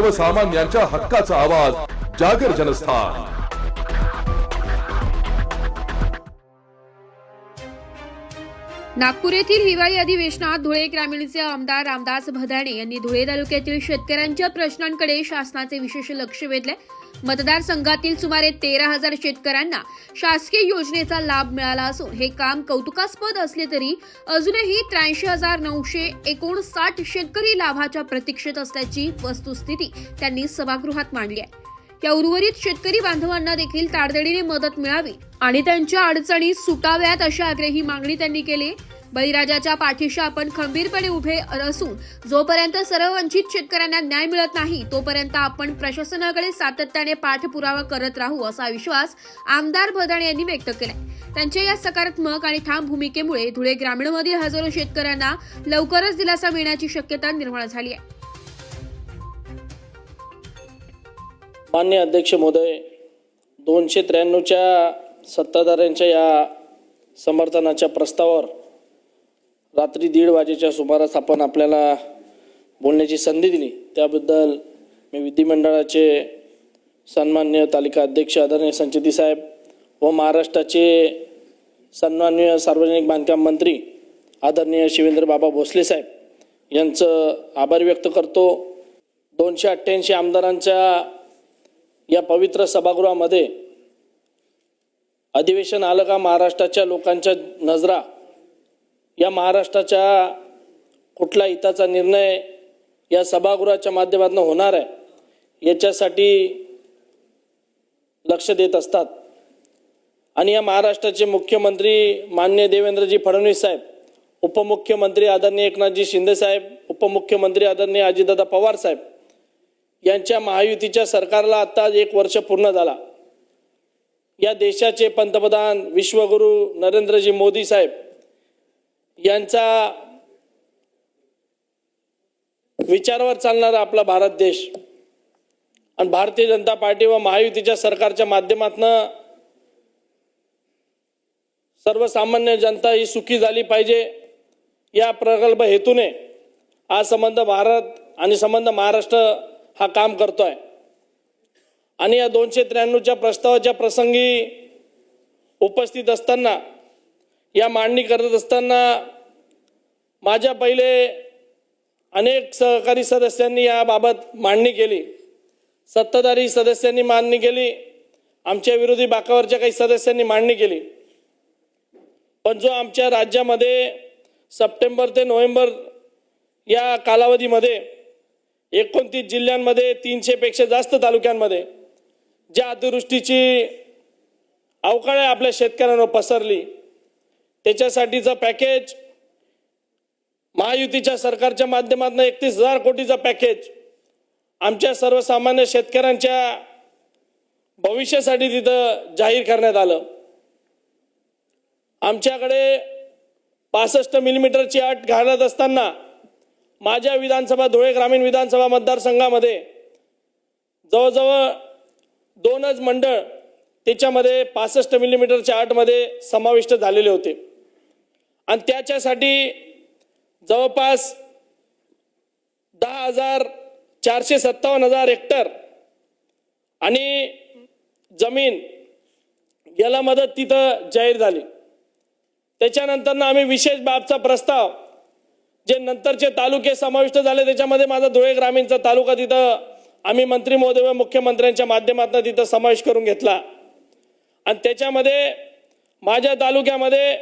सर्वसामान्यांच्या हक्काचा आवाज जागर जनस्थान. नागपूर येथील हिवाळी अधिवेशनात धुळे ग्रामीणचे आमदार रामदास भदाणे यांनी धुळे तालुक्यातील शेतकऱ्यांच्या प्रश्नांकडे शासनाचे विशेष लक्ष वेधले. मतदारसंघातील सुमारे तेरा हजार शेतकऱ्यांना शासकीय योजनेचा लाभ मिळाला असून हे काम कौतुकास्पद असले तरी अजूनही त्र्याऐंशी हजार नऊशे एकोणसाठ शेतकरी लाभाच्या प्रतीक्षेत असल्याची वस्तुस्थिती त्यांनी सभागृहात मांडली आहे. या उर्वरित शेतकरी बांधवांना देखील तातडीने मदत मिळावी आणि त्यांच्या अडचणी सुटाव्यात अशी आग्रही मागणी त्यांनी केली. बळीराजाच्या पाठीशी आपण खंबीरपणे उभे असून जोपर्यंत सर्व वंचित शेतकऱ्यांना न्याय मिळत नाही तोपर्यंत आपण प्रशासनाकडे सातत्याने पाठपुरावा करत राहू असा विश्वास आमदार भदाणे यांनी व्यक्त केलाय. त्यांच्या या सकारात्मक आणि ठाम भूमिकेमुळे धुळे ग्रामीणमधील हजारो शेतकऱ्यांना लवकरच दिलासा मिळण्याची शक्यता निर्माण झाली आहे. मान्य अध्यक्ष महोदय दोनशे त्र्याण्णवच्या सत्ताधाऱ्यांच्या या समर्थनाच्या प्रस्तावावर रात्री दीड वाजेच्या सुमारास आपण आपल्याला बोलण्याची संधी दिली. त्याबद्दल मी विधिमंडळाचे सन्मान्य तालिका अध्यक्ष आदरणीय संचिती साहेब व महाराष्ट्राचे सन्माननीय सार्वजनिक बांधकाम मंत्री आदरणीय शिवेंद्र बाबा भोसले साहेब यांचं आभार व्यक्त करतो. दोनशे अठ्ठ्याऐंशी आमदारांच्या या पवित्र सभागृहामध्ये अधिवेशन आलं का महाराष्ट्राच्या लोकांच्या नजरा या महाराष्ट्राच्या कुठला हिताचा निर्णय या सभागृहाच्या माध्यमातून होणार आहे याच्यासाठी लक्ष देत असतात. आणि या महाराष्ट्राचे मुख्यमंत्री मान्य देवेंद्रजी फडणवीस साहेब उपमुख्यमंत्री आदरणीय एकनाथजी शिंदेसाहेब उपमुख्यमंत्री आदरणीय अजितदादा पवार साहेब यांच्या महायुतीच्या सरकारला आता एक वर्ष पूर्ण झाला. या देशाचे पंतप्रधान विश्वगुरू नरेंद्रजी मोदी साहेब यांचा विचारावर चालणारा आपला भारत देश आणि भारतीय जनता पार्टी व महायुतीच्या सरकारच्या माध्यमातनं सर्वसामान्य जनता ही सुखी झाली पाहिजे या प्रकल्प हेतूने आज संबंध भारत आणि संबंध महाराष्ट्र हा काम करतोय. आणि या दोनशे त्र्याण्णवच्या प्रस्तावाच्या प्रसंगी उपस्थित असताना या मांडणी करत असताना माझ्या पहिले अनेक सहकारी सदस्यांनी याबाबत मांडणी केली. सत्ताधारी सदस्यांनी मांडणी केली. आमच्या विरोधी बाकावरच्या काही सदस्यांनी मांडणी केली. पण जो आमच्या राज्यामध्ये सप्टेंबर ते नोव्हेंबर या कालावधीमध्ये एकोणतीस जिल्ह्यांमध्ये तीनशेपेक्षा जास्त तालुक्यांमध्ये ज्या अतिवृष्टीची अवकाळ आपल्या शेतकऱ्यांवर पसरली त्याच्यासाठीचं पॅकेज महायुतीच्या सरकारच्या माध्यमातून एकतीस हजार कोटीचं पॅकेज आमच्या सर्वसामान्य शेतकऱ्यांच्या भविष्यासाठी तिथं जाहीर करण्यात आलं. आमच्याकडे पासष्ट मिलीमीटरची अट घालत असताना माझ्या विधानसभा धुळे ग्रामीण विधानसभा मतदारसंघामध्ये जवळजवळ दोनच मंडळ त्याच्यामध्ये पासष्ट मिलीमीटरच्या अटमध्ये समाविष्ट झालेले होते. आणि त्याच्यासाठी जवळपास दहा हजार चारशे सत्तावन्न हजार हेक्टर आणि जमीन याला मदत तिथं जाहीर झाली. त्याच्यानंतर आम्ही विशेष बाबचा प्रस्ताव जे नंतरचे तालुके समाविष्ट झाले त्याच्यामध्ये माझा धुळे ग्रामीणचा तालुका तिथं आम्ही मंत्री महोदय व मुख्यमंत्र्यांच्या माध्यमातून तिथं समावेश करून घेतला. आणि त्याच्यामध्ये माझ्या तालुक्यामध्ये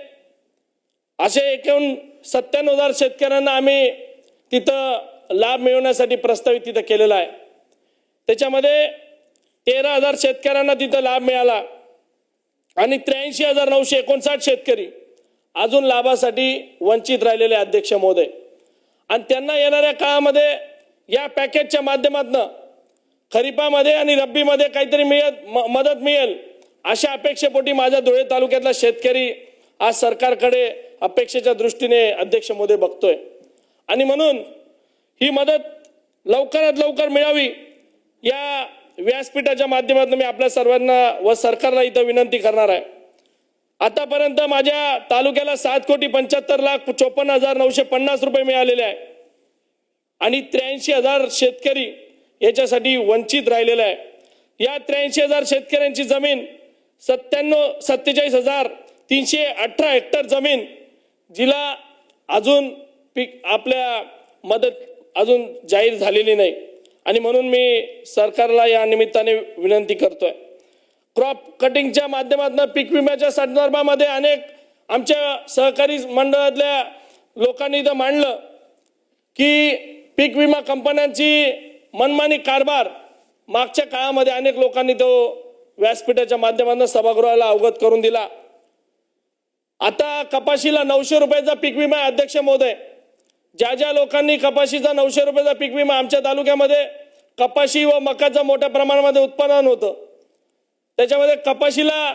असे एकूण सत्त्याण्णव हजार शेतकऱ्यांना आम्ही तिथं लाभ मिळवण्यासाठी प्रस्तावित तिथं केलेला आहे. त्याच्यामध्ये तेरा हजार शेतकऱ्यांना तिथं लाभ मिळाला आणि त्र्याऐंशी हजार नऊशे एकोणसाठ शेतकरी अजून लाभासाठी वंचित राहिलेले अध्यक्ष महोदय. आणि त्यांना येणाऱ्या काळामध्ये या पॅकेजच्या माध्यमातून खरीपामध्ये आणि रब्बीमध्ये काहीतरी मिळत म- मदत मिळेल अशा अपेक्षेपोटी माझ्या धुळे तालुक्यातला शेतकरी आज सरकारकडे अपेक्षेच्या दृष्टीने अध्यक्ष मोदी बघतोय. आणि म्हणून ही मदत लवकरात लवकर मिळावी या व्यासपीठाच्या माध्यमातून मी आपल्या सर्वांना व सरकारला इथं विनंती करणार आहे. आतापर्यंत माझ्या तालुक्याला सात कोटी पंच्याहत्तर लाख चोपन्न हजार नऊशे पन्नास रुपये मिळालेले आहे. आणि त्र्याऐंशी हजार शेतकरी याच्यासाठी वंचित राहिलेला आहे. या त्र्याऐंशी हजार शेतकऱ्यांची जमीन सत्त्याण्णव सत्तेचाळीस हजार तीनशे अठरा हेक्टर जमीन जिला अजून पीक आपल्या मदत अजून जाहीर झालेली नाही. आणि म्हणून मी सरकारला या निमित्ताने विनंती करतोय. क्रॉप कटिंगच्या माध्यमातून पीक विम्याच्या संदर्भामध्ये अनेक आमच्या सहकारी मंडळातल्या लोकांनी इथं मांडलं की पीक विमा कंपन्यांची मनमानी कारभार मागच्या काळामध्ये अनेक लोकांनी तो व्यासपीठाच्या माध्यमातून सभागृहाला अवगत करून दिला. आता कपाशीला नऊशे रुपयाचा पीक विमा आहे, अध्यक्ष महोदय. ज्या ज्या लोकांनी कपाशीचा नऊशे रुपयाचा पीक विमा आमच्या तालुक्यामध्ये कपाशी व मकाचं मोठ्या प्रमाणामध्ये उत्पादन होतं. त्याच्यामध्ये कपाशीला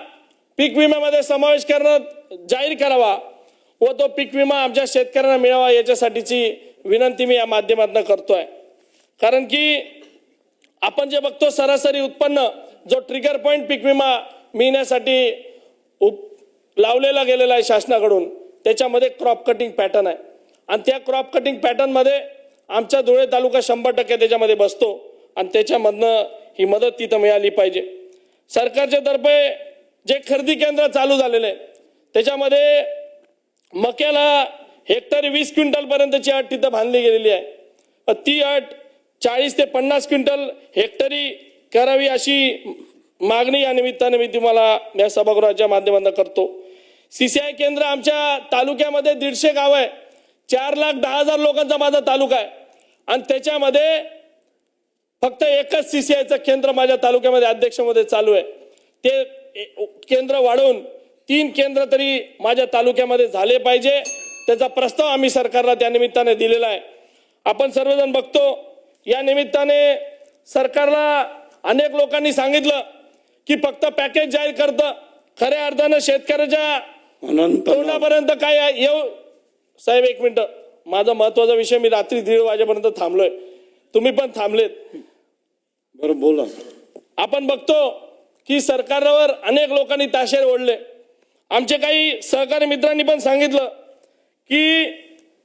पीक विम्यामध्ये समावेश करणं जाहीर करावा व तो पीक विमा आमच्या शेतकऱ्यांना मिळावा याच्यासाठीची विनंती मी या माध्यमातून करतोय. कारण की आपण जे बघतो सरासरी उत्पन्न जो ट्रिगर पॉईंट पीक विमा मिळण्यासाठी लावलेला गेलेला आहे शासनाकडून. त्याच्यामध्ये क्रॉप कटिंग पॅटर्न आहे. आणि त्या क्रॉप कटिंग पॅटर्नमध्ये आमचा धुळे तालुका शंभर टक्के त्याच्यामध्ये बसतो. आणि त्याच्यामधनं ही मदत तिथं मिळाली पाहिजे. सरकारच्या तर्फे जे खरेदी केंद्र चालू झालेले आहे त्याच्यामध्ये मक्याला हेक्टरी वीस क्विंटलपर्यंतची अट तिथं बांधली गेलेली आहे. ती अट चाळीस ते पन्नास क्विंटल हेक्टरी करावी अशी मागणी या निमित्ताने मी तुम्हाला या सभागृहाच्या माध्यमातून करतो. सीसीआय केंद्र आमच्या तालुक्यामध्ये दीडशे गाव आहे. चार लाख दहा हजार लोकांचा माझा तालुका आहे. आणि त्याच्यामध्ये फक्त एकच सीसीआयचं केंद्र माझ्या तालुक्यामध्ये अध्यक्षमध्ये चालू आहे. ते केंद्र वाढवून तीन केंद्र तरी माझ्या तालुक्यामध्ये झाले पाहिजे. त्याचा प्रस्ताव आम्ही सरकारला त्या निमित्ताने दिलेला आहे. आपण सर्वजण बघतो या निमित्ताने सरकारला अनेक लोकांनी सांगितलं की फक्त पॅकेज जाहीर करतं. खऱ्या अर्थानं शेतकऱ्याच्या तोंडापर्यंत काय आहे? येऊ. साहेब एक मिनिट. माझा महत्त्वाचा विषय मी रात्री दीड वाजेपर्यंत थांबलोय. तुम्ही पण थांबलेत. बरं बोला. आपण बघतो की सरकारवर अनेक लोकांनी ताशेर ओढले. आमचे काही सहकारी मित्रांनी पण सांगितलं की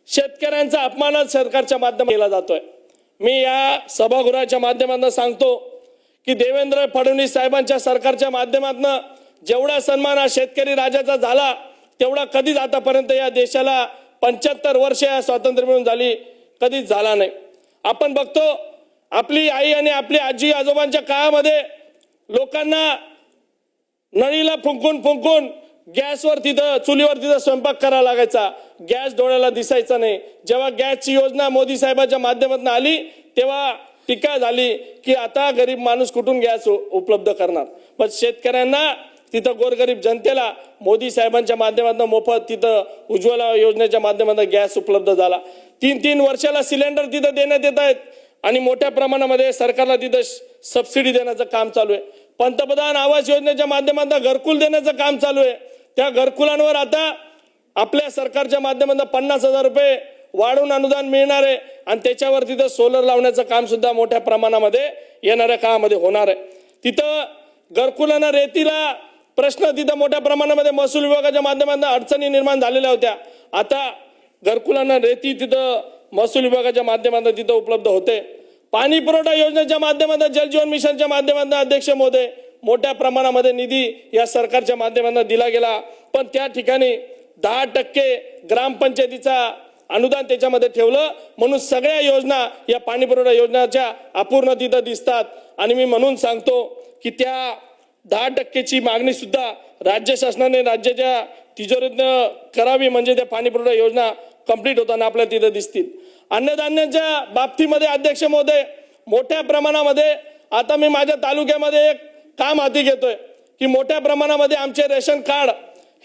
शेतकऱ्यांचा अपमानच सरकारच्या माध्यमात केला जातोय. मी या सभागृहाच्या माध्यमातून सांगतो की देवेंद्र फडणवीस साहेबांच्या सरकारच्या माध्यमातून जेवढा सन्मान हा शेतकरी राजाचा झाला तेवढा कधीच आतापर्यंत या देशाला पंच्याहत्तर वर्ष या स्वातंत्र्य मिळून झाली कधीच झाला नाही. आपण बघतो आपली आई आणि आपली आजी आजोबांच्या काळामध्ये लोकांना नळीला फुंकून फुंकून गॅसवर तिथं चुलीवर तिथं स्वयंपाक करावा लागायचा. गॅस डोळ्याला दिसायचा नाही. जेव्हा गॅसची योजना मोदी साहेबांच्या माध्यमातून आली तेव्हा टीका झाली की आता गरीब माणूस कुठून गॅस उपलब्ध करणार? पण शेतकऱ्यांना तिथं गोरगरीब जनतेला मोदी साहेबांच्या माध्यमातून मोफत तिथं उज्ज्वला योजनेच्या माध्यमातून गॅस उपलब्ध झाला. तीन तीन वर्षाला सिलेंडर तिथं देण्यात येत आहेत आणि मोठ्या प्रमाणामध्ये सरकारला तिथं सबसिडी देण्याचं काम चालू आहे. पंतप्रधान आवास योजनेच्या माध्यमातून घरकुल देण्याचं काम चालू आहे. त्या घरकुलांवर आता आपल्या सरकारच्या माध्यमातून पन्नास हजार रुपये वाढून अनुदान मिळणार आहे आणि त्याच्यावर तिथं सोलर लावण्याचं कामसुद्धा मोठ्या प्रमाणामध्ये येणाऱ्या काळामध्ये होणार आहे. तिथं घरकुलांना रेतीला प्रश्न तिथं मोठ्या प्रमाणामध्ये महसूल विभागाच्या माध्यमातून अडचणी निर्माण झालेल्या होत्या. आता घरकुलांना रेती तिथं महसूल विभागाच्या माध्यमातून तिथं उपलब्ध होते. पाणी पुरवठा योजनेच्या माध्यमातून जलजीवन मिशनच्या माध्यमातून अध्यक्ष महोदय मोठ्या प्रमाणामध्ये निधी या सरकारच्या माध्यमातून दिला गेला. पण त्या ठिकाणी दहा टक्के ग्रामपंचायतीचा अनुदान त्याच्यामध्ये ठेवलं. म्हणून सगळ्या योजना या पाणी पुरवठा योजनाच्या अपूर्ण तिथं दिसतात. आणि मी म्हणून सांगतो की त्या दहा टक्केची मागणी सुद्धा राज्य शासनाने राज्याच्या तिजोरीतनं करावी म्हणजे त्या पाणी पुरवठा योजना कंप्लीट होताना आपल्याला तिथं दिसतील. अन्नधान्याच्या बाबतीमध्ये अध्यक्ष महोदय मोठ्या प्रमाणामध्ये आता मी माझ्या तालुक्यामध्ये एक काम हाती घेतोय की मोठ्या प्रमाणामध्ये आमचे रेशन कार्ड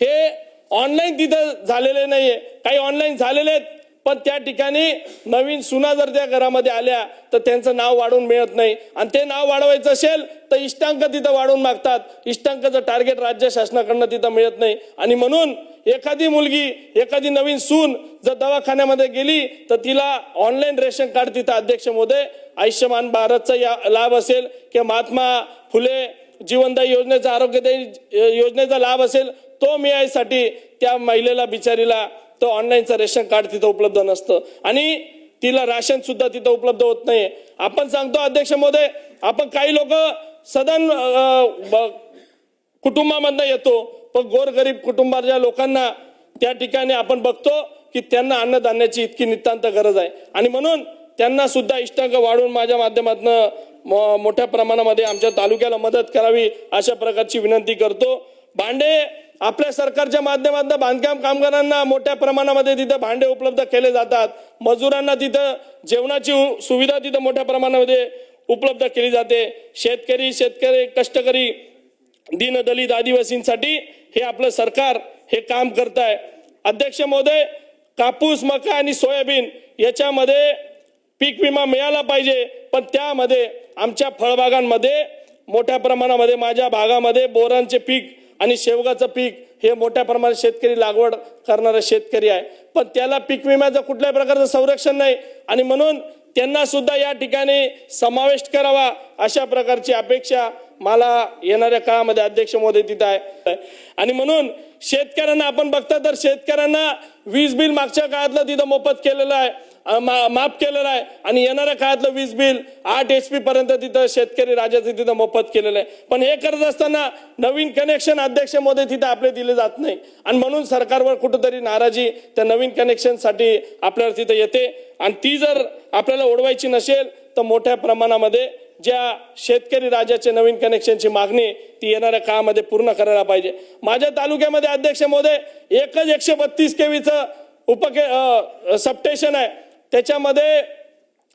हे ऑनलाईन तिथं झालेले नाहीये. काही ऑनलाईन झालेले आहेत पण त्या ठिकाणी नवीन सुना जर त्या घरामध्ये आल्या तर त्यांचं नाव वाढवून मिळत नाही. आणि ते नाव वाढवायचं असेल तर इष्टांक तिथं वाढवून मागतात. इष्टांकाचं टार्गेट राज्य शासनाकडनं तिथं मिळत नाही. आणि म्हणून एखादी मुलगी एखादी नवीन सून जर दवाखान्यामध्ये गेली तर तिला ऑनलाईन रेशन कार्ड तिथं अध्यक्ष मोदे आयुष्यमान भारतचा या लाभ असेल किंवा महात्मा फुले जीवनदायी योजनेचा आरोग्यदायी योजनेचा लाभ असेल तो मिळायसाठी त्या महिलेला बिचारीला तर ऑनलाईनचं रेशन कार्ड तिथं उपलब्ध नसतं. आणि तिला राशन सुद्धा तिथं उपलब्ध होत नाहीये. आपण सांगतो अध्यक्ष महोदय आपण काही लोक सदन कुटुंबामधनं येतो. पण गोरगरीब कुटुंबाच्या लोकांना त्या ठिकाणी आपण बघतो की त्यांना अन्नधान्याची इतकी नितांत गरज आहे. आणि म्हणून त्यांना सुद्धा इष्टांक वाढवून माझ्या माध्यमातून मोठ्या प्रमाणामध्ये आमच्या तालुक्याला मदत करावी अशा प्रकारची विनंती करतो. भांडे आपल्या सरकारच्या माध्यमातून बांधकाम कामगारांना मोठ्या प्रमाणामध्ये तिथं भांडे उपलब्ध केले जातात. मजुरांना तिथं जेवणाची सुविधा तिथं मोठ्या प्रमाणामध्ये उपलब्ध केली जाते. शेतकरी शेतकरी कष्टकरी दीनदलित आदिवासींसाठी हे आपलं सरकार हे काम करत आहे अध्यक्ष महोदय कापूस मका आणि सोयाबीन याच्यामध्ये पीक विमा मिळाला पाहिजे. पण त्यामध्ये आमच्या फळबागांमध्ये मोठ्या प्रमाणामध्ये माझ्या भागामध्ये बोरांचे पीक आणि शेवगाचं पीक हे मोठ्या प्रमाणात शेतकरी लागवड करणारा शेतकरी आहे. पण त्याला पीक विम्याचं कुठल्याही प्रकारचं संरक्षण नाही. आणि म्हणून त्यांना सुद्धा या ठिकाणी समावेश करावा अशा प्रकारची अपेक्षा मला येणाऱ्या काळामध्ये अध्यक्ष मोदी तिथं आहे. आणि म्हणून शेतकऱ्यांना आपण बघता तर शेतकऱ्यांना वीज बिल मागच्या काळातलं तिथं मोफत केलेलं आहे. माफ केलेलं आहे. आणि येणाऱ्या काळातलं वीज बिल आठ एच पी पर्यंत तिथं शेतकरी राजाचं तिथं मोफत केलेलं आहे. पण हे करत असताना नवीन कनेक्शन अध्यक्ष मोदी तिथं आपले दिले जात नाही. आणि म्हणून सरकारवर कुठंतरी नाराजी त्या नवीन कनेक्शनसाठी आपल्याला तिथं येते. आणि ती जर आपल्याला ओढवायची नसेल तर मोठ्या प्रमाणामध्ये ज्या शेतकरी राजाचे नवीन कनेक्शनची मागणी ती येणाऱ्या काळामध्ये पूर्ण करायला पाहिजे. माझ्या तालुक्यामध्ये अध्यक्ष महोदय एकच एकशे बत्तीस केवीचं उपके सबस्टेशन आहे. त्याच्यामध्ये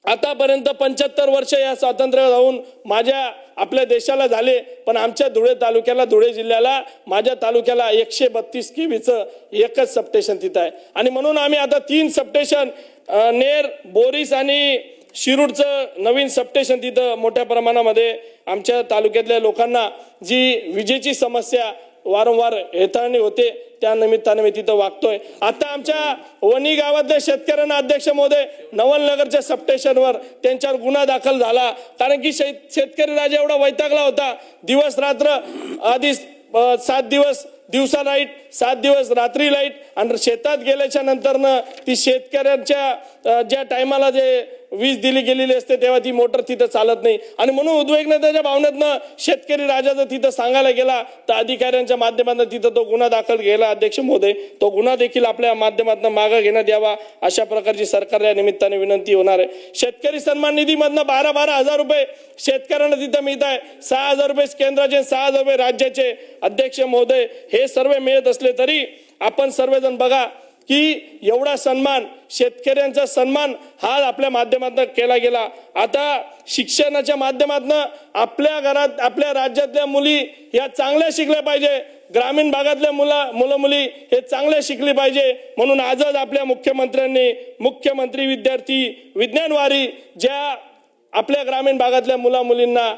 आतापर्यंत पंच्याहत्तर वर्ष या स्वातंत्र्य जाऊन माझ्या आपल्या देशाला झाले पण आमच्या धुळे तालुक्याला धुळे जिल्ह्याला माझ्या तालुक्याला एकशे बत्तीस केवीचं एकच सबस्टेशन तिथं आहे. आणि म्हणून आम्ही आता तीन सबस्टेशन नेर बोरीस आणि शिरूरचं नवीन सबस्टेशन तिथं मोठ्या प्रमाणामध्ये आमच्या तालुक्यातल्या लोकांना जी विजेची समस्या वारंवार हेताळणी होते. त्या निमित्ताने मी तिथं वागतोय. आता आमच्या वणी गावातल्या शेतकऱ्यांना अध्यक्ष महोदय नवलनगरच्या सबस्टेशनवर त्यांच्यावर गुन्हा दाखल झाला. कारण की शेत- शेतकरी राजा एवढा वैतागला होता. दिवस रात्र आधी सात दिवस दिवसा लाइट सात दिवस रात्री लाइट. आणि शेतात गेल्याच्या नंतरनं ती शेतकऱ्यांच्या ज्या टायमाला जे वीज दिली गेलेली असते तेव्हा ती मोटर तिथं चालत नाही. आणि म्हणून उद्विग्नतेच्या भावनेतनं शेतकरी राजा जर तिथं सांगायला गेला तर अधिकाऱ्यांच्या माध्यमातून तिथं तो गुन्हा दाखल केला अध्यक्ष महोदय तो गुन्हा देखील आपल्या माध्यमातून मागं घेण्यात यावा अशा प्रकारची सरकारला या निमित्ताने विनंती होणार आहे. शेतकरी सन्मान निधीमधनं बारा बारा हजार रुपये शेतकऱ्यांना तिथं मिळत आहे. सहा हजार रुपये केंद्राचे सहा हजार रुपये राज्याचे अध्यक्ष महोदय हे सर्व मिळत असले तरी आपण सर्वजण बघा की एवढा सन्मान शेतकऱ्यांचा सन्मान हा आपल्या माध्यमातून केला गेला. आता शिक्षणाच्या माध्यमातून आपल्या घरात आपल्या राज्यातल्या मुली या चांगल्या शिकल्या पाहिजे. ग्रामीण भागातल्या मुला मुलं मुली हे चांगले शिकली पाहिजे. म्हणून आजच आपल्या मुख्यमंत्र्यांनी मुख्यमंत्री विद्यार्थी विज्ञानवारी ज्या आपल्या ग्रामीण भागातल्या मुला मुलींना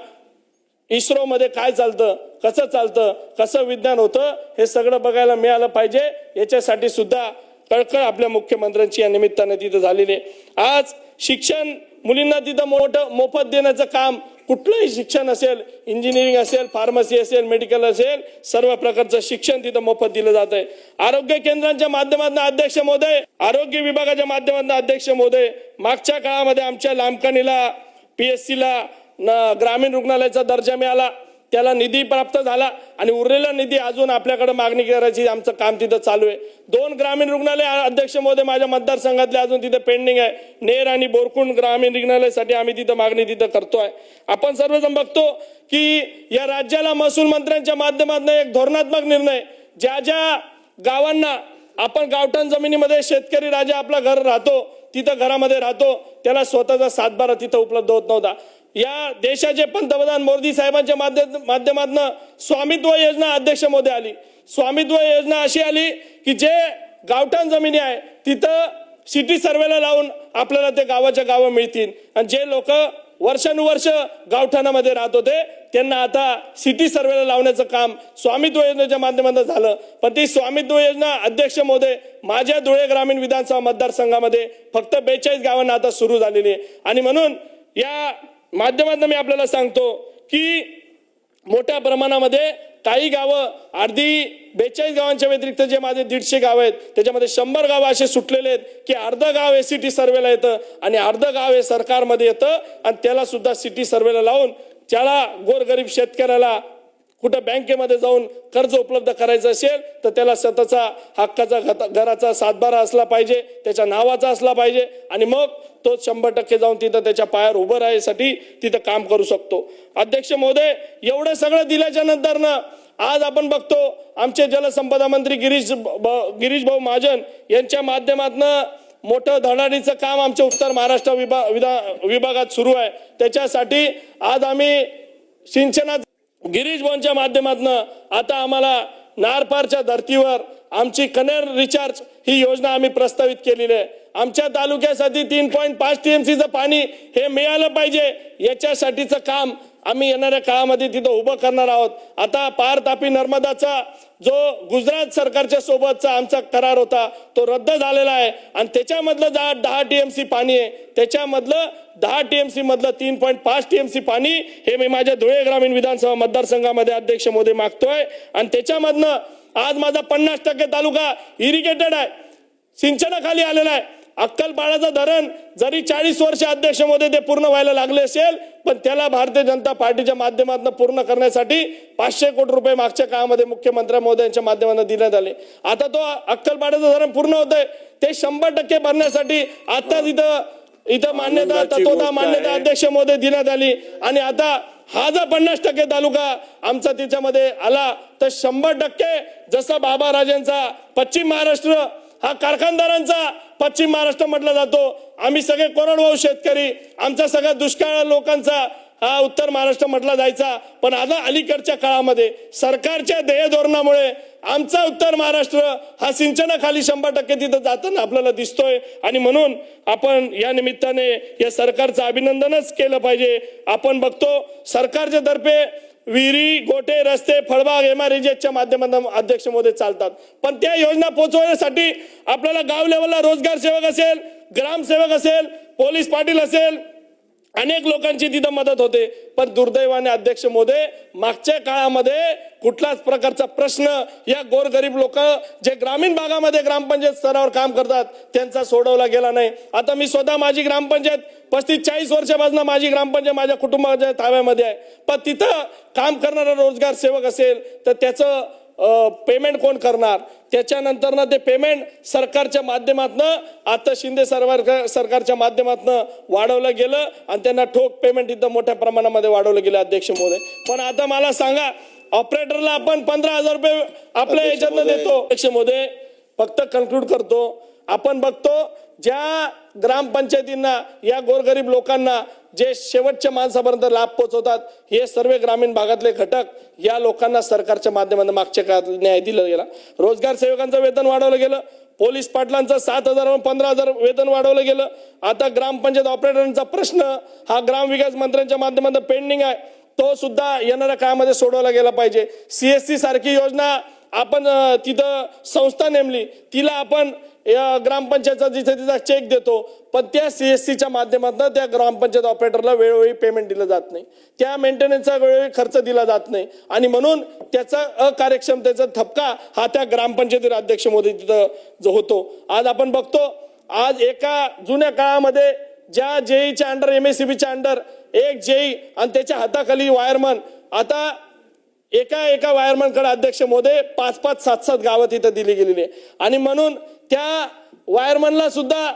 इस्रोमध्ये काय चालतं कसं चालतं कसं विज्ञान होतं हे सगळं बघायला मिळालं पाहिजे. याच्यासाठी सुद्धा कळकळ आपल्या मुख्यमंत्र्यांची या निमित्ताने तिथं झालेली आहे. आज शिक्षण मुलींना तिथं मोठं मोफत देण्याचं काम कुठलंही शिक्षण असेल इंजिनिअरिंग असेल फार्मसी असेल मेडिकल असेल सर्व प्रकारचं शिक्षण तिथं मोफत दिलं जात आहे. आरोग्य केंद्रांच्या माध्यमातून अध्यक्ष महोदय आरोग्य विभागाच्या माध्यमातून अध्यक्ष महोदय मागच्या काळामध्ये आमच्या लांबकानीला पी एस सीला ग्रामीण रुग्णालयाचा दर्जा मिळाला. त्याला निधी प्राप्त झाला आणि उरलेला निधी अजून आपल्याकडे मागणी करायची आमचं काम तिथं चालू आहे. दोन ग्रामीण रुग्णालय अध्यक्ष महोदय माझ्या मतदारसंघातले अजून तिथं पेंडिंग आहे. नेर आणि बोरकुंड ग्रामीण रुग्णालयासाठी आम्ही तिथं मागणी तिथं करतोय. आपण सर्वजण बघतो की या राज्याला महसूल मंत्र्यांच्या माध्यमातून एक धोरणात्मक निर्णय ज्या ज्या गावांना आपण गावठाण जमिनीमध्ये शेतकरी राजा आपला घर राहतो तिथं घरामध्ये राहतो त्याला स्वतःचा सातबारा तिथं उपलब्ध होत नव्हता. या देशाचे पंतप्रधान मोदी साहेबांच्या माध्यम माध्यमातून स्वामित्व योजना अध्यक्ष मोदी आली. स्वामित्व योजना अशी आली की जे गावठाण जमिनी आहे तिथं सिटी सर्वेला लावून आपल्याला ते गावाच्या गावं मिळतील. आणि जे लोक वर्षानुवर्ष गावठाणामध्ये राहत होते त्यांना आता सिटी सर्वेला लावण्याचं काम स्वामित्व योजनेच्या माध्यमातून झालं. पण ती स्वामित्व योजना अध्यक्ष महोदय माझ्या धुळे ग्रामीण विधानसभा मतदारसंघामध्ये फक्त बेचाळीस गावांना आता सुरू झालेली आहे. आणि म्हणून या माध्यमातून मी आपल्याला सांगतो की मोठ्या प्रमाणामध्ये काही गावं अर्धी बेचाळीस गावांच्या व्यतिरिक्त जे माझे दीडशे गाव आहेत त्याच्यामध्ये शंभर गावं असे सुटलेले आहेत की अर्धं गाव हे सिटी सर्वेला येतं आणि अर्धं गाव हे सरकारमध्ये येतं आणि त्याला सुद्धा सिटी सर्वेला लावून त्याला गोरगरीब शेतकऱ्याला कुठं बँकेमध्ये जाऊन कर्ज उपलब्ध करायचं असेल तर त्याला स्वतःचा हक्काचा घत- घराचा सातबारा असला पाहिजे त्याच्या नावाचा असला पाहिजे आणि मग तो शंभर टक्के जाऊन तिथं त्याच्या पायावर उभं राहायसाठी तिथं काम करू शकतो. अध्यक्ष महोदय एवढं सगळं दिल्याच्या नंतर ना आज आपण बघतो आमचे जलसंपदा मंत्री गिरीश ब- गिरीश भाऊ महाजन यांच्या माध्यमातनं मोठं धडाडीचं काम आमच्या उत्तर महाराष्ट्र विभाग विभागात सुरू आहे. त्याच्यासाठी आज आम्ही सिंचनात गिरीश भाऊंच्या माध्यमातून आता आम्हाला नारपारच्या धर्तीवर आमची कनेर रिचार्ज ही योजना आम्ही प्रस्तावित केलेली आहे. आमच्या तालुक्यासाठी तीन पॉईंट पाच टीएमसीचं पाणी हे मिळालं पाहिजे. याच्यासाठीचं काम आम्ही येणाऱ्या काळामध्ये तिथं उभं करणार आहोत. आता पार तापी नर्मदाचा जो गुजरात सरकारच्या सोबतचा आमचा करार होता तो रद्द झालेला आहे. आणि त्याच्यामधलं दहा दहा सी पाणी आहे. त्याच्यामधलं दहा टी एम मधलं तीन पॉईंट पाच टी एम सी पाणी हे मी माझ्या धुळे ग्रामीण विधानसभा मतदारसंघामध्ये अध्यक्ष मोदी मागतोय. आणि त्याच्यामधनं आज माझा पन्नास टक्के तालुका इरिगेटेड आहे. सिंचनाखाली आलेला आहे. अक्कलपाडाचं धरण जरी चाळीस वर्ष अध्यक्षमध्ये ते पूर्ण व्हायला लागले असेल पण त्याला भारतीय जनता पार्टीच्या माध्यमातून पूर्ण करण्यासाठी पाचशे कोटी रुपये मागच्या काळामध्ये मुख्यमंत्री मोदयांच्या माध्यमातून देण्यात आले. आता तो अक्कलपाड्याचं धरण पूर्ण होत आहे ते शंभर टक्के भरण्यासाठी आता इथं इथं मान्यता तत्वता मान्यता. अध्यक्ष मोदी देण्यात आली. आणि आता हा जर पन्नास टक्के तालुका आमचा त्याच्यामध्ये आला तर शंभर टक्के जसा बाबा राजांचा पश्चिम महाराष्ट्र हा कारखानदारांचा पश्चिम महाराष्ट्र म्हटला जातो. आम्ही सगळे कोरडवाहू शेतकरी आमचा सगळा दुष्काळ लोकांचा हा उत्तर महाराष्ट्र म्हटला जायचा. पण आता अलीकडच्या काळामध्ये सरकारच्या ध्येय धोरणामुळे आमचा उत्तर महाराष्ट्र हा सिंचनाखाली शंभर टक्के तिथं जाताना आपल्याला दिसतोय. आणि म्हणून आपण या निमित्ताने या सरकारचं अभिनंदनच केलं पाहिजे. आपण बघतो सरकारच्या तर्फे विहिरी गोटे रस्ते फळबाग एम आर माध्यमातून अध्यक्ष मोदी चालतात. पण त्या योजना पोहोचवण्यासाठी आपल्याला गाव लेवलला रोजगार सेवक असेल ग्रामसेवक असेल पोलीस पाटील असेल अनेक लोकांची तिथं मदत होते. पण दुर्दैवाने अध्यक्ष मोदे मागच्या काळामध्ये कुठलाच प्रकारचा प्रश्न या गोरगरीब लोक जे ग्रामीण भागामध्ये ग्रामपंचायत स्तरावर काम करतात त्यांचा सोडवला गेला नाही. आता मी स्वतः माझी ग्रामपंचायत पस्तीस चाळीस वर्षापासून माझी ग्रामपंचायत माझ्या कुटुंबाच्या ताब्यामध्ये आहे. पण तिथं काम करणारा रोजगार सेवक असेल तर त्याचं पेमेंट कोण करणार? त्याच्यानंतर ना ते पेमेंट सरकारच्या माध्यमातनं आता शिंदे सरकार सरकारच्या माध्यमातनं वाढवलं गेलं आणि त्यांना ठोक पेमेंट इथं मोठ्या प्रमाणामध्ये वाढवलं गेलं अध्यक्ष महोदय. पण आता मला सांगा ऑपरेटरला आपण पंधरा हजार रुपये आपल्या याच्यातनं. देतो. अध्यक्ष महोदय फक्त कन्क्लूड करतो. आपण बघतो ज्या ग्रामपंचायतींना या गोरगरीब लोकांना जे शेवटच्या माणसापर्यंत लाभ पोहोचवतात हे सर्व ग्रामीण भागातले घटक या लोकांना सरकारच्या माध्यमातून मागच्या काळात न्याय दिला गेला. रोजगार सेवकांचं वेतन वाढवलं गेलं. पोलीस पाटलांचं सात हजार पंधरा हजार वेतन वाढवलं गेलं. आता ग्रामपंचायत ऑपरेटरांचा प्रश्न हा ग्रामविकास मंत्र्यांच्या माध्यमातून पेंडिंग आहे. तो सुद्धा येणाऱ्या काळामध्ये सोडवला गेला पाहिजे. सीएससी सारखी योजना आपण तिथं संस्था नेमली. तिला आपण ग्रामपंचायतचा जिथे तिचा चेक देतो. पण त्या सी एस सीच्या माध्यमातून त्या ग्रामपंचायत ऑपरेटरला वेळोवेळी पेमेंट दिलं जात नाही. त्या मेंटेनन्सचा वेळोवेळी खर्च दिला जात नाही. आणि म्हणून त्याचा अकार्यक्षमतेचा ठपका हा त्या ग्रामपंचायतीवर अध्यक्ष मोदी तिथं जो होतो. आज आपण बघतो आज एका जुन्या काळामध्ये ज्या जेईच्या अंडर एम एस बीच्या अंडर एक जेई आणि त्याच्या हाताखाली वायरमन आता एका एका वायरमनकडे अध्यक्ष मोदय पाच पाच सात सात गावं तिथं दिली गेलेली आहे. आणि म्हणून त्या वायरमनला सुद्धा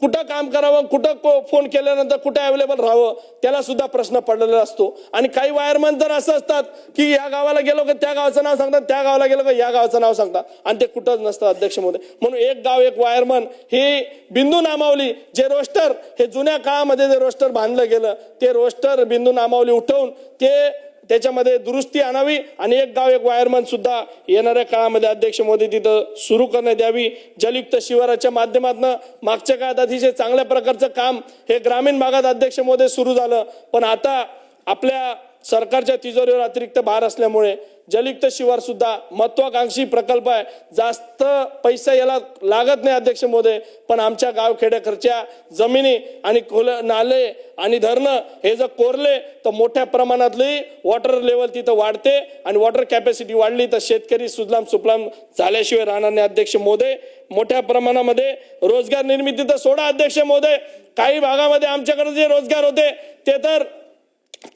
कुठं काम करावं कुठं को- फोन केल्यानंतर कुठं अवेलेबल राहावं त्याला सुद्धा प्रश्न पडलेला असतो. आणि काही वायरमन तर असं असतात की या गावाला गेलो का त्या गावाचं नाव सांगतात त्या गावाला गेलो का या गावाचं नाव सांगतात. आणि ते कुठंच नसतं अध्यक्ष मोदय म्हणून एक गाव एक वायरमन हे बिंदू नामावली जे रोस्टर हे जुन्या काळामध्ये जे रोस्टर बांधलं गेलं ते रोस्टर बिंदू नामावली उठवून ते त्याच्यामध्ये दुरुस्ती आणावी आणि एक गाव एक वायरमन सुद्धा येणाऱ्या काळामध्ये अध्यक्ष मोदी तिथं सुरू करण्यात यावी. जलयुक्त शिवाराच्या माध्यमातून मागच्या काळात अतिशय चांगल्या प्रकारचं काम हे ग्रामीण भागात अध्यक्ष मोदी सुरू झालं. पण आता आपल्या सरकारच्या तिजोरीवर अतिरिक्त भार असल्यामुळे जलयुक्त शिवार सुद्धा महत्वाकांक्षी प्रकल्प आहे. जास्त पैसा याला लागत नाही अध्यक्ष महोदय पण आमच्या गावखेड्याकडच्या जमिनी आणि खोल नाले आणि धरणं हे जर कोरले तर मोठ्या प्रमाणातली वॉटर लेवल तिथं वाढते आणि वॉटर कॅपॅसिटी वाढली तर शेतकरी सुजलाम सुफलाम झाल्याशिवाय राहणार नाही अध्यक्ष मोदे. मोठ्या प्रमाणामध्ये रोजगार निर्मिती तर सोडा अध्यक्ष मोदे. काही भागामध्ये आमच्याकडे जे रोजगार होते ते तर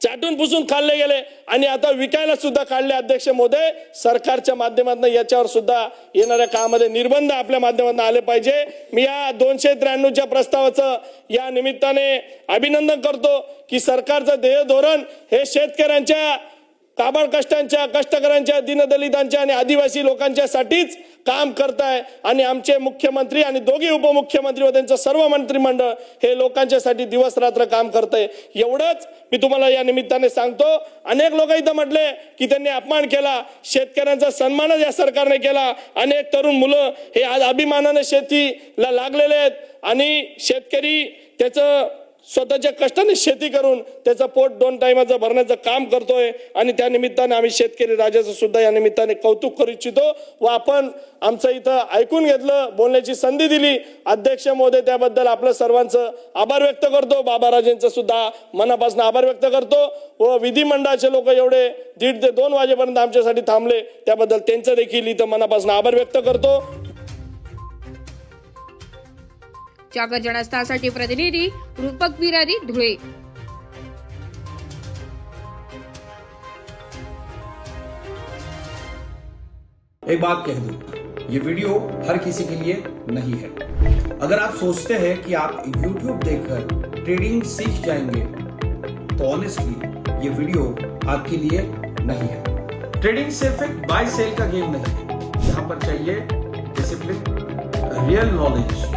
चाटून पुसून खाल्ले गेले. आणि आता विकायला सुद्धा काढले अध्यक्ष महोदय सरकारच्या माध्यमातून याच्यावर सुद्धा येणाऱ्या काळामध्ये निर्बंध आपल्या माध्यमातून आले पाहिजे. मी या दोनशे त्र्याण्णवच्या प्रस्तावाचं या निमित्ताने अभिनंदन करतो की सरकारचं ध्येय धोरण हे शेतकऱ्यांच्या काबाड कष्टांच्या कष्टकऱ्यांच्या दीनदलितांच्या आणि आदिवासी लोकांच्यासाठीच काम करत आहे आणि आमचे मुख्यमंत्री आणि दोघे उपमुख्यमंत्री व त्यांचं सर्व मंत्रिमंडळ हे लोकांच्यासाठी दिवस रात्र काम करत आहे एवढंच मी तुम्हाला या निमित्ताने सांगतो. अनेक लोक इथं म्हटले की त्यांनी अपमान केला शेतकऱ्यांचा सन्मानच या सरकारने केला. अनेक तरुण मुलं हे आज अभिमानाने शेतीला लागलेले आहेत. आणि शेतकरी त्याचं स्वतःच्या कष्टाने शेती करून त्याचं पोट दोन टायमाचं भरण्याचं काम करतोय. आणि त्या निमित्ताने आम्ही शेतकरी राजाचं सुद्धा या निमित्ताने कौतुक करू इच्छितो. व आपण आमचं इथं ऐकून घेतलं बोलण्याची संधी दिली. अध्यक्ष महोदय त्याबद्दल आपलं सर्वांचं आभार व्यक्त करतो. बाबाराजेंचं सुद्धा मनापासून आभार व्यक्त करतो. व विधिमंडळाचे लोक एवढे दीड ते दोन वाजेपर्यंत आमच्यासाठी थांबले. त्याबद्दल त्यांचं देखील इथं मनापासून आभार व्यक्त करतो. जागर जनस्थासाठी प्रतिनिधी रूपक बिरारी धुळे। एक बात कह दूँ, ये वीडियो हर किसी के लिए नहीं है। अगर आप सोचते हैं कि आप YouTube देखकर ट्रेडिंग सीख जाएँगे तो ऑनेस्टली ये वीडियो आपके लिए नहीं है। ट्रेडिंग सिर्फ़ एक बाय सेल का गेम नहीं है। यहाँ पर चाहिए डिसिप्लिन रियल नॉलेज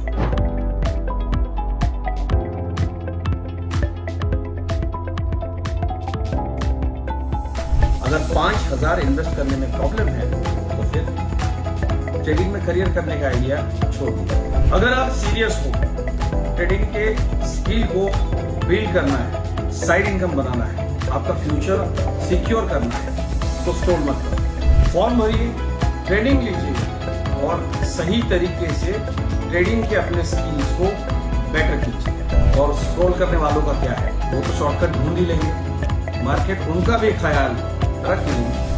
अगर पाँच हज़ार इन्वेस्ट करने में प्रॉब्लम है तो फिर ट्रेडिंग में करियर करने का आइडिया छोड़ दीजिए। अगर आप सीरियस हो ट्रेडिंग के स्किल को बिल्ड करना है साइड इनकम बनाना है, आपका फ्यूचर सिक्योर करना है तो स्टोर मत करो। फॉर्म भरिए ट्रेडिंग लीजिए और सही तरीके से ट्रेडिंग के अपने स्किल्स को बेटर कीजिए। और स्क्रॉल करने वालों का क्या है? वो तो शॉर्टकट ढूंढ ही लेंगे। मार्केट उनका भी ख्याल रख Rafinha.